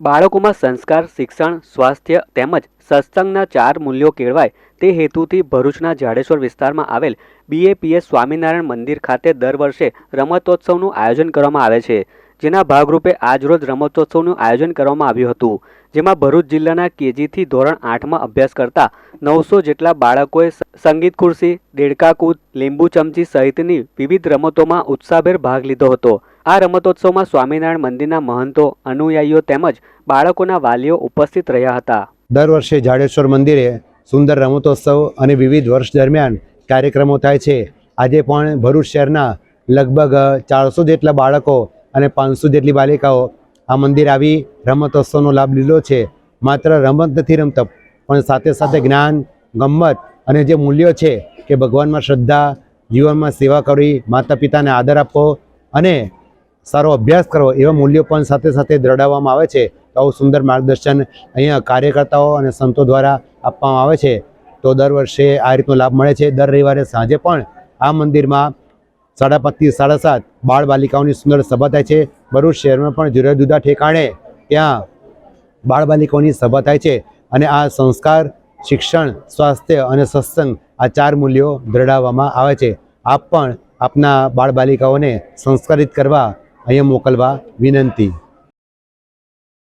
બાળકોમાં સંસ્કાર, શિક્ષણ, સ્વાસ્થ્ય તેમજ સત્સંગના ચાર મૂલ્યો કેળવાય તે હેતુથી ભરૂચના જાડેશ્વર વિસ્તારમાં આવેલ બીએપીએસ સ્વામિનારાયણ મંદિર ખાતે દર વર્ષે રમતોત્સવનું આયોજન કરવામાં આવે છે. જેના ભાગરૂપે આજરોજ રમતોત્સવનું આયોજન કરવામાં આવ્યું હતું. જેમાં ભરૂચ જિલ્લાના કેજીથી ધોરણ આઠમાં અભ્યાસ કરતા નવસો જેટલા બાળકોએ સંગીત ખુરશી દેડકા કૂદ, લીંબુ ચમચી સહિતની વિવિધ રમતોમાં ઉત્સાહભેર ભાગ લીધો હતો. આ રમતોત્સવમાં સ્વામિનારાયણ મંદિરના મહંતો, અનુયાયીઓ તેમજ બાળકોના વાલીઓ ઉપસ્થિત રહ્યા હતા. દર વર્ષે જાડેશ્વર મંદિરે સુંદર રમતોત્સવ અને વિવિધ વર્ષ દરમિયાન કાર્યક્રમો થાય છે. આજે પણ ભરૂચ શહેરના લગભગ ચારસો જેટલા બાળકો અને પાંચસો જેટલી બાલિકાઓ આ મંદિર આવી રમતોત્સવનો લાભ લીધો છે. માત્ર રમત નથી રમતા, પણ સાથે સાથે જ્ઞાન, ગમ્મત અને જે મૂલ્યો છે કે ભગવાનમાં શ્રદ્ધા, જીવનમાં સેવા કરવી માતા પિતાને આદર આપવો અને સારો અભ્યાસ કરવો, એવા મૂલ્યો પણ સાથે સાથે દ્રઢાવવામાં આવે છે. તો આવું સુંદર માર્ગદર્શન અહીંયા કાર્યકર્તાઓ અને સંતો દ્વારા આપવામાં આવે છે. તો દર વર્ષે આ રીતનો લાભ મળે છે. દર રવિવારે સાંજે પણ આ મંદિરમાં સાડા પાંચથી સાડા સાત બાળ બાલિકાઓની સુંદર સભા થાય છે. ભરૂચ શહેરમાં પણ જુદા જુદા ઠેકાણે ત્યાં બાળ બાલિકાઓની સભા થાય છે અને આ સંસ્કાર, શિક્ષણ, સ્વાસ્થ્ય અને સત્સંગ આ ચાર મૂલ્યો દ્રઢાવવામાં આવે છે. આપ પણ આપના બાળ બાલિકાઓને સંસ્કારિત કરવા અહીંયા મોકલવા વિનંતી.